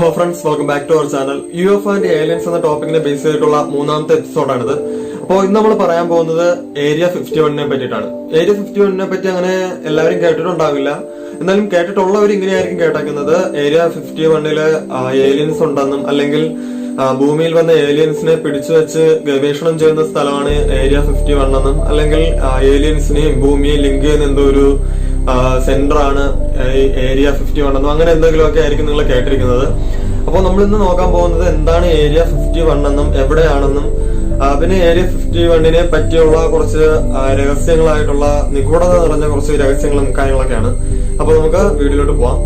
Hello friends welcome back to our channel U F and aliens എന്ന ടോപ്പിക്കിനെ base ചെയ്തിട്ടുള്ള മൂന്നാമത്തെ എപ്പിസോഡാണിത് അപ്പോൾ ഇന്ന് നമ്മൾ പറയാൻ പോകുന്നത് ഏരിയ ഫിഫ്റ്റി വണ്ണിനെ പറ്റിയിട്ടാണ്. ഏരിയ ഫിഫ്റ്റി വണ്ണിനെ പറ്റി അങ്ങനെ എല്ലാവരും കേട്ടിട്ടുണ്ടാവില്ല. എന്നാലും കേട്ടിട്ടുള്ളവർ ഇങ്ങനെയായിരിക്കും കേട്ടേക്കുന്നത്. ഏരിയ ഫിഫ്റ്റി വണ്ണിൽ ഏലിയൻസ് ഉണ്ടെന്നും അല്ലെങ്കിൽ ഭൂമിയിൽ വന്ന ഏലിയൻസിനെ പിടിച്ചു വെച്ച് ഗവേഷണം ചെയ്യുന്ന സ്ഥലമാണ് ഏരിയ ഫിഫ്റ്റി വൺ എന്നും അല്ലെങ്കിൽ ഏലിയൻസിനെയും ഭൂമിയെ ലിങ്ക് ചെയ്യുന്ന എന്തോ ഒരു സെന്റർ ആണ് ഏരിയ ഫിഫ്റ്റി വൺ എന്നും അങ്ങനെ എന്തെങ്കിലുമൊക്കെ ആയിരിക്കും നിങ്ങൾ കേട്ടിരിക്കുന്നത്. അപ്പോൾ നമ്മൾ ഇന്ന് നോക്കാൻ പോകുന്നത് എന്താണ് ഏരിയ ഫിഫ്റ്റി വൺ എന്നും എവിടെയാണെന്നും പിന്നെ ഏരിയ ഫിഫ്റ്റി വണ്ണിനെ പറ്റിയുള്ള കുറച്ച് രഹസ്യങ്ങളായിട്ടുള്ള നിഗൂഢത നിറഞ്ഞ കുറച്ച് രഹസ്യങ്ങളും കാര്യങ്ങളൊക്കെയാണ്. അപ്പോൾ നമുക്ക് വീഡിയോയിലോട്ട് പോവാം.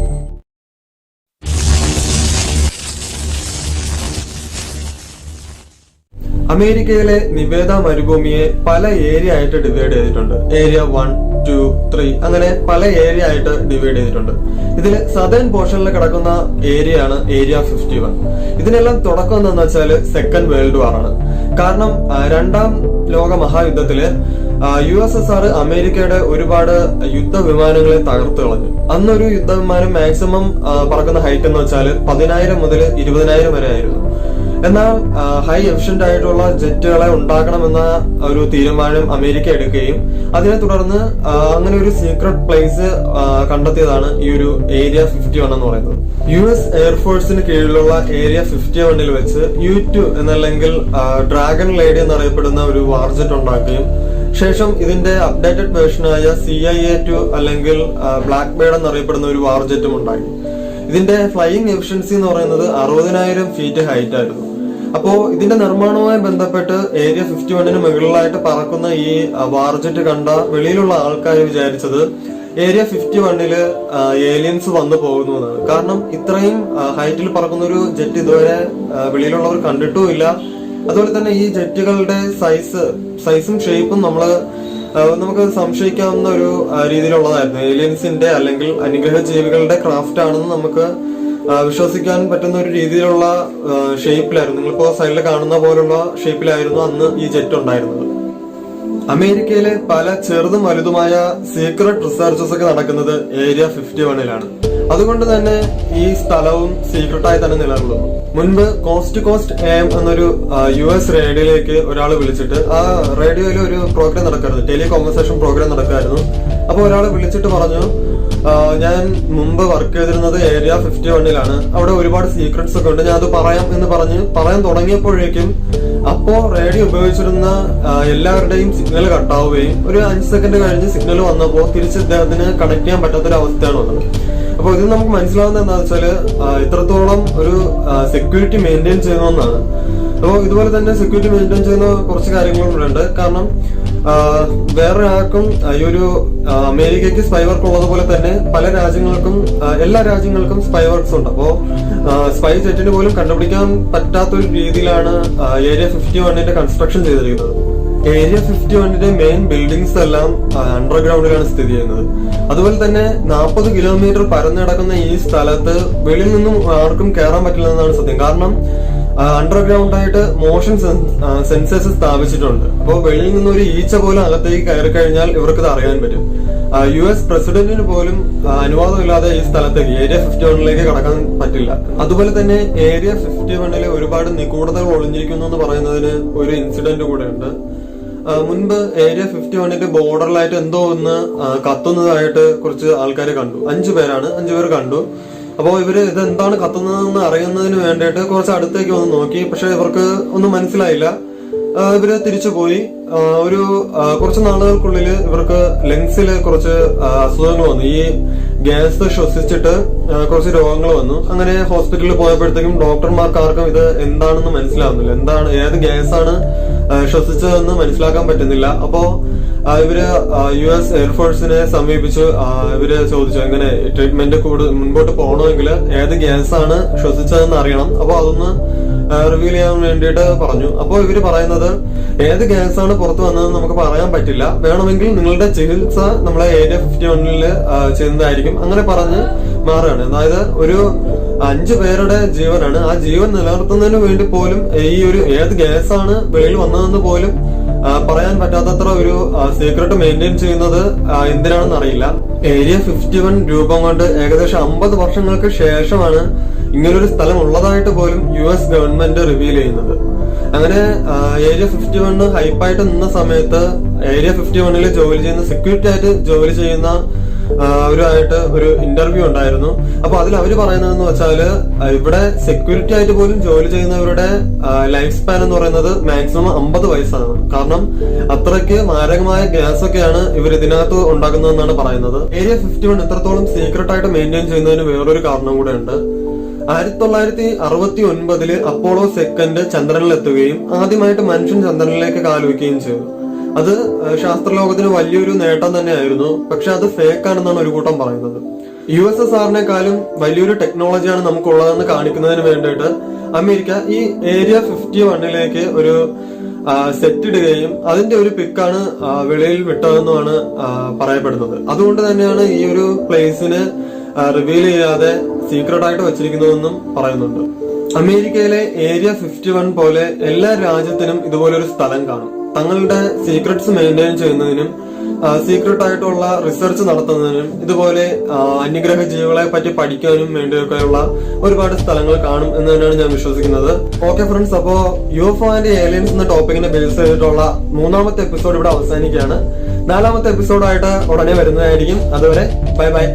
അമേരിക്കയിലെ നിവേദ മരുഭൂമിയെ പല ഏരിയ ആയിട്ട് ഡിവൈഡ് ചെയ്തിട്ടുണ്ട്. ഏരിയ വൺ ടു ത്രീ അങ്ങനെ പല ഏരിയ ആയിട്ട് ഡിവൈഡ് ചെയ്തിട്ടുണ്ട്. ഇതിൽ സദേൺ പോർഷനിൽ കിടക്കുന്ന ഏരിയ ആണ് ഏരിയ ഫിഫ്റ്റി വൺ ഇതിനെല്ലാം തുടക്കം എന്താന്ന് വെച്ചാൽ സെക്കൻഡ് വേൾഡ് വാർ ആണ്. കാരണം രണ്ടാം ലോക മഹായുദ്ധത്തിൽ യു എസ് എസ് ആർ അമേരിക്കയുടെ ഒരുപാട് യുദ്ധവിമാനങ്ങളെ തകർത്തു കളഞ്ഞു. അന്നൊരു യുദ്ധവിമാനം മാക്സിമം പറക്കുന്ന ഹൈറ്റ് എന്ന് വെച്ചാൽ പതിനായിരം മുതൽ ഇരുപതിനായിരം വരെ ആയിരുന്നു. എന്നാൽ ഹൈ എഫിഷ്യന്റ് ആയിട്ടുള്ള ജെറ്റുകളെ ഉണ്ടാക്കണമെന്ന ഒരു തീരുമാനം അമേരിക്ക എടുക്കുകയും അതിനെ തുടർന്ന് അങ്ങനെ ഒരു സീക്രട്ട് പ്ലേസ് കണ്ടെത്തിയതാണ് ഈ ഒരു ഏരിയ ഫിഫ്റ്റി വൺ എന്ന് പറയുന്നത്. യു എസ് എയർഫോഴ്സിന് കീഴിലുള്ള ഏരിയ ഫിഫ്റ്റി വണ്ണിൽ വെച്ച് യു ടു എന്നല്ലെങ്കിൽ ഡ്രാഗൺ ലേഡി എന്നറിയപ്പെടുന്ന ഒരു വാർജറ്റ് ഉണ്ടാക്കുകയും ശേഷം ഇതിന്റെ അപ്ഡേറ്റഡ് വേർഷനായ സി ഐ എ ടു അല്ലെങ്കിൽ ബ്ലാക്ക് ബേഡ് എന്നറിയപ്പെടുന്ന ഒരു വാർജറ്റും ഉണ്ടായി. ഇതിന്റെ ഫ്ലൈയിങ് എഫിഷ്യൻസി എന്ന് പറയുന്നത് അറുപതിനായിരം ഫീറ്റ് ഹൈറ്റ് ആയിരുന്നു. അപ്പോ ഇതിന്റെ നിർമ്മാണവുമായി ബന്ധപ്പെട്ട് ഏരിയ ഫിഫ്റ്റി വണ്ണിന് മുകളിലായിട്ട് പറക്കുന്ന ഈ വാർജറ്റ് കണ്ട വെളിയിലുള്ള ആൾക്കാർ വിചാരിച്ചത് ഏരിയ ഫിഫ്റ്റി വണ്ണിൽ ഏലിയൻസ് വന്നു എന്നാണ്. കാരണം ഇത്രയും ഹൈറ്റിൽ പറക്കുന്ന ഒരു ജെറ്റ് ഇതുവരെ വെളിയിലുള്ളവർ കണ്ടിട്ടുമില്ല അതുപോലെ തന്നെ ഈ ജെറ്റുകളുടെ സൈസ് സൈസും ഷേപ്പും നമ്മൾ നമുക്ക് സംശയിക്കാവുന്ന ഒരു രീതിയിലുള്ളതായിരുന്നു. ഏലിയൻസിന്റെ അല്ലെങ്കിൽ അനുഗ്രഹ ജീവികളുടെ ക്രാഫ്റ്റ് ആണെന്ന് നമുക്ക് വിശ്വസിക്കാൻ പറ്റുന്ന ഒരു രീതിയിലുള്ള ഷേപ്പിലായിരുന്നു. നിങ്ങളിപ്പോ സൈഡിൽ കാണുന്ന പോലുള്ള ഷേപ്പിലായിരുന്നു അന്ന് ഈ ജെറ്റ് ഉണ്ടായിരുന്നത്. അമേരിക്കയിലെ പല ചെറുതും വലുതുമായ സീക്രട്ട് റിസർച്ചസ് ഒക്കെ നടക്കുന്നത് ഏരിയ ഫിഫ്റ്റി വണ്ണിലാണ് അതുകൊണ്ട് തന്നെ ഈ സ്ഥലവും സീക്രട്ടായി തന്നെ നിലകൊള്ളുന്നു മുൻപ് കോസ്റ്റ് കോസ്റ്റ് എം എന്നൊരു യു എസ് റേഡിയോയിലേക്ക് ഒരാൾ വിളിച്ചിട്ട് ആ റേഡിയോയിൽ ഒരു പ്രോഗ്രാം നടക്കായിരുന്നു. ടെലി കോൺവെർസേഷൻ പ്രോഗ്രാം നടക്കായിരുന്നു. അപ്പോൾ ഒരാൾ വിളിച്ചിട്ട് പറഞ്ഞു ഞാൻ മുമ്പ് വർക്ക് ചെയ്തിരുന്നത് ഏരിയ ഫിഫ്റ്റി വണ്ണിലാണ് അവിടെ ഒരുപാട് സീക്രട്സ് ഒക്കെ ഉണ്ട്. ഞാൻ അത് പറയാം എന്ന് പറഞ്ഞ് പറയാൻ തുടങ്ങിയപ്പോഴേക്കും അപ്പോ റേഡിയോ ഉപയോഗിച്ചിരുന്ന എല്ലാവരുടെയും സിഗ്നൽ കട്ടാവുകയും ഒരു അഞ്ച് സെക്കൻഡ് കഴിഞ്ഞ് സിഗ്നൽ വന്നപ്പോൾ തിരിച്ച് ഇദ്ദേഹത്തിന് കണക്ട് ചെയ്യാൻ പറ്റാത്തൊരു അവസ്ഥയാണ് വന്നത് അപ്പൊ ഇത് നമുക്ക് മനസ്സിലാവുന്നത് എന്താണെന്ന് വെച്ചാൽ ഇത്രത്തോളം ഒരു സെക്യൂരിറ്റി മെയിന്റെയിൻ ചെയ്യണമെന്നാണ് അപ്പോൾ ഇതുപോലെ തന്നെ സെക്യൂരിറ്റി മെയിന്റെയിൻ ചെയ്യുന്ന കുറച്ച് കാര്യങ്ങളും ഇവിടെ ഉണ്ട്. കാരണം വേറെ ആർക്കും ഈ ഒരു അമേരിക്കയ്ക്ക് സ്പൈ വർക്ക് ഉള്ളതുപോലെ തന്നെ പല രാജ്യങ്ങൾക്കും എല്ലാ രാജ്യങ്ങൾക്കും സ്പൈ വർക്ക്സ് ഉണ്ട്. അപ്പോ സ്പൈ ജെറ്റിന് പോലും കണ്ടുപിടിക്കാൻ പറ്റാത്തൊരു രീതിയിലാണ് ഏരിയ ഫിഫ്റ്റി വണ്ണിന്റെ കൺസ്ട്രക്ഷൻ ചെയ്തിരിക്കുന്നത്. ഏരിയ ഫിഫ്റ്റി വണ്ണിന്റെ മെയിൻ ബിൽഡിംഗ്സ് എല്ലാം അണ്ടർഗ്രൗണ്ടിലാണ് സ്ഥിതി ചെയ്യുന്നത്. അതുപോലെ തന്നെ നാൽപ്പത് കിലോമീറ്റർ പരന്നു കിടക്കുന്ന ഈ സ്ഥലത്ത് വെളിയിൽ നിന്നും ആർക്കും കയറാൻ പറ്റില്ല എന്നാണ് സത്യം. കാരണം അണ്ടർഗ്രൗണ്ട് ആയിട്ട് മോഷൻ സെൻസേഴ്സ് സ്ഥാപിച്ചിട്ടുണ്ട്. അപ്പോൾ വെളിയിൽ നിന്ന് ഒരു ഈച്ച പോലും അകത്തേക്ക് കയറി കഴിഞ്ഞാൽ ഇവർക്ക് ഇത് അറിയാൻ പറ്റും. യു എസ് പ്രസിഡന്റിന് പോലും അനുവാദമില്ലാതെ ഈ സ്ഥലത്തേക്ക് ഏരിയ ഫിഫ്റ്റി വണ്ണിലേക്ക് കടക്കാൻ പറ്റില്ല. അതുപോലെ തന്നെ ഏരിയ ഫിഫ്റ്റി വണ്ണിൽ ഒരുപാട് നിഗൂഢതകൾ ഒളിഞ്ഞിരിക്കുന്നു എന്ന് പറയുന്നതിന് ഒരു ഇൻസിഡന്റ് കൂടെ ഉണ്ട് മുൻപ് ഏരിയ ഫിഫ്റ്റി വണ്ണിന്റെ ബോർഡറിലായിട്ട് എന്തോ ഒന്ന് കത്തുന്നതായിട്ട് കുറച്ച് ആൾക്കാർ കണ്ടു. അഞ്ചു പേരാണ്. അഞ്ചു പേർ കണ്ടു. അപ്പോൾ ഇവർ ഇത് എന്താണ് കത്തുന്നതെന്ന് അറിയുന്നതിന് വേണ്ടിയിട്ട് കുറച്ച് അടുത്തേക്ക് വന്ന് നോക്കി. പക്ഷെ ഇവർക്ക് ഒന്നും മനസ്സിലായില്ല. ഇവർ തിരിച്ചു പോയി. ഒരു കുറച്ച് നാളുകൾക്കുള്ളിൽ ഇവർക്ക് ലങ്സിൽ കുറച്ച് അസുഖങ്ങൾ വന്നു. ഈ ഗ്യാസ് ശ്വസിച്ചിട്ട് കുറച്ച് രോഗങ്ങൾ വന്നു. അങ്ങനെ ഹോസ്പിറ്റലിൽ പോയപ്പോഴത്തേക്കും ഡോക്ടർമാർക്ക് ആർക്കും ഇത് എന്താണെന്ന് മനസ്സിലാവുന്നില്ല. എന്താണ് ഏത് ഗ്യാസ് ആണ് ശ്വസിച്ചതെന്ന് മനസ്സിലാക്കാൻ പറ്റുന്നില്ല. അപ്പോ ആ, ഇവർ യു എസ് എയർഫോഴ്സിനെ സമീപിച്ചു ഇവർ ചോദിച്ചു എങ്ങനെ ട്രീറ്റ്മെന്റ് കൂടുതൽ മുൻപോട്ട് പോകണമെങ്കിൽ ഏത് ഗ്യാസ് ആണ് ശ്വസിച്ചതെന്ന് അറിയണം. അപ്പൊ അതൊന്ന് റിവീൽ ചെയ്യാൻ വേണ്ടിയിട്ട് പറഞ്ഞു. അപ്പോൾ ഇവർ പറയുന്നത് ഏത് ഗ്യാസ് ആണ് പുറത്തു വന്നതെന്ന് നമുക്ക് പറയാൻ പറ്റില്ല. വേണമെങ്കിൽ നിങ്ങളുടെ ചികിത്സ നമ്മളെ ഏരിയ ഫിഫ്റ്റി വണ്ണിൽ ചെയ്യുന്നതായിരിക്കും. അങ്ങനെ പറഞ്ഞ് മാറുകയാണ്. അതായത് ഒരു അഞ്ചു പേരുടെ ജീവനാണ്. ആ ജീവൻ നിലനിർത്തുന്നതിന് വേണ്ടി പോലും ഈ ഒരു ഏത് ഗ്യാസ് ആണ് വെളിയിൽ വന്നതെന്ന് പോലും പറയാൻ പറ്റാത്തത്ര ഒരു സീക്രട്ട് മെയിന്റെയിൻ ചെയ്യുന്നത് എന്തിനാണെന്ന് അറിയില്ല. ഏരിയ ഫിഫ്റ്റി വൺ രൂപം കൊണ്ട് ഏകദേശം അമ്പത് വർഷങ്ങൾക്ക് ശേഷമാണ് ഇങ്ങനൊരു സ്ഥലം ഉള്ളതായിട്ട് പോലും യു എസ് ഗവൺമെന്റ് റിവീൽ ചെയ്യുന്നത്. അങ്ങനെ ഏരിയ ഫിഫ്റ്റി വണ് ഹൈപ്പായിട്ട് നിന്ന സമയത്ത് ഏരിയ ഫിഫ്റ്റി വണ്ണിൽ ജോലി ചെയ്യുന്ന സെക്യൂരിറ്റി ആയിട്ട് ജോലി ചെയ്യുന്ന അവരുമായിട്ട് ഒരു ഇന്റർവ്യൂ ഉണ്ടായിരുന്നു. അപ്പൊ അതിൽ അവർ പറയുന്നതെന്ന് വെച്ചാൽ ഇവിടെ സെക്യൂരിറ്റി ആയിട്ട് പോലും ജോലി ചെയ്യുന്നവരുടെ ലൈഫ് സ്പാൻ എന്ന് പറയുന്നത് മാക്സിമം അമ്പത് വയസ്സാണ്. കാരണം അത്രയ്ക്ക് മാരകമായ ഗ്യാസ് ഒക്കെയാണ് ഇവർ ഇതിനകത്ത് ഉണ്ടാക്കുന്നതെന്നാണ് പറയുന്നത്. ഏരിയ ഫിഫ്റ്റി വൺ എത്രത്തോളം സീക്രട്ട് ആയിട്ട് മെയിന്റെയിൻ ചെയ്യുന്നതിന് വേറൊരു കാരണം കൂടെ ഉണ്ട്. ആയിരത്തി തൊള്ളായിരത്തി അറുപത്തി ഒൻപതിൽ അപ്പോളോ സെക്കൻഡ് ചന്ദ്രനിൽ എത്തുകയും ആദ്യമായിട്ട് മനുഷ്യൻ ചന്ദ്രനിലേക്ക് കാലുവെക്കുകയും ചെയ്തു. അത് ശാസ്ത്രലോകത്തിന് വലിയൊരു നേട്ടം തന്നെയായിരുന്നു. പക്ഷെ അത് ഫേക്ക് ആണെന്നാണ് ഒരു കൂട്ടം പറയുന്നത്. യു എസ് എസ് ആറിനെക്കാളും വലിയൊരു ടെക്നോളജിയാണ് നമുക്കുള്ളതെന്ന് കാണിക്കുന്നതിന് വേണ്ടിയിട്ട് അമേരിക്ക ഈ ഏരിയ ഫിഫ്റ്റി വണ്ണിലേക്ക് ഒരു സെറ്റ് ഇടുകയും അതിന്റെ ഒരു പിക്കാണ് വെളിയിൽ വിട്ടതെന്നുമാണ് പറയപ്പെടുന്നത്. അതുകൊണ്ട് തന്നെയാണ് ഈ ഒരു പ്ലേസിന് റിവീൽ ചെയ്യാതെ സീക്രട്ട് ആയിട്ട് വെച്ചിരിക്കുന്നതെന്നും പറയുന്നുണ്ട്. അമേരിക്കയിലെ ഏരിയ ഫിഫ്റ്റി വൺ പോലെ എല്ലാ രാജ്യത്തിനും ഇതുപോലൊരു സ്ഥലം കാണും. തങ്ങളുടെ സീക്രട്സ് മെയിന്റെയിൻ ചെയ്യുന്നതിനും സീക്രട്ട് ആയിട്ടുള്ള റിസർച്ച് നടത്തുന്നതിനും ഇതുപോലെ അന്യഗ്രഹ ജീവികളെ പറ്റി പഠിക്കാനും വേണ്ടിയൊക്കെയുള്ള ഒരുപാട് സ്ഥലങ്ങൾ കാണും എന്ന് തന്നെയാണ് ഞാൻ വിശ്വസിക്കുന്നത്. ഓക്കെ ഫ്രണ്ട്സ് അപ്പോ യു എഫ് ആൻഡ് ഏലിയൻസ് എന്ന ടോപ്പിക്കിനെ ബേസ് ചെയ്തിട്ടുള്ള മൂന്നാമത്തെ എപ്പിസോഡ് ഇവിടെ അവസാനിക്കുകയാണ്. നാലാമത്തെ എപ്പിസോഡായിട്ട് ഉടനെ വരുന്നതായിരിക്കും. അതുവരെ ബൈ ബൈ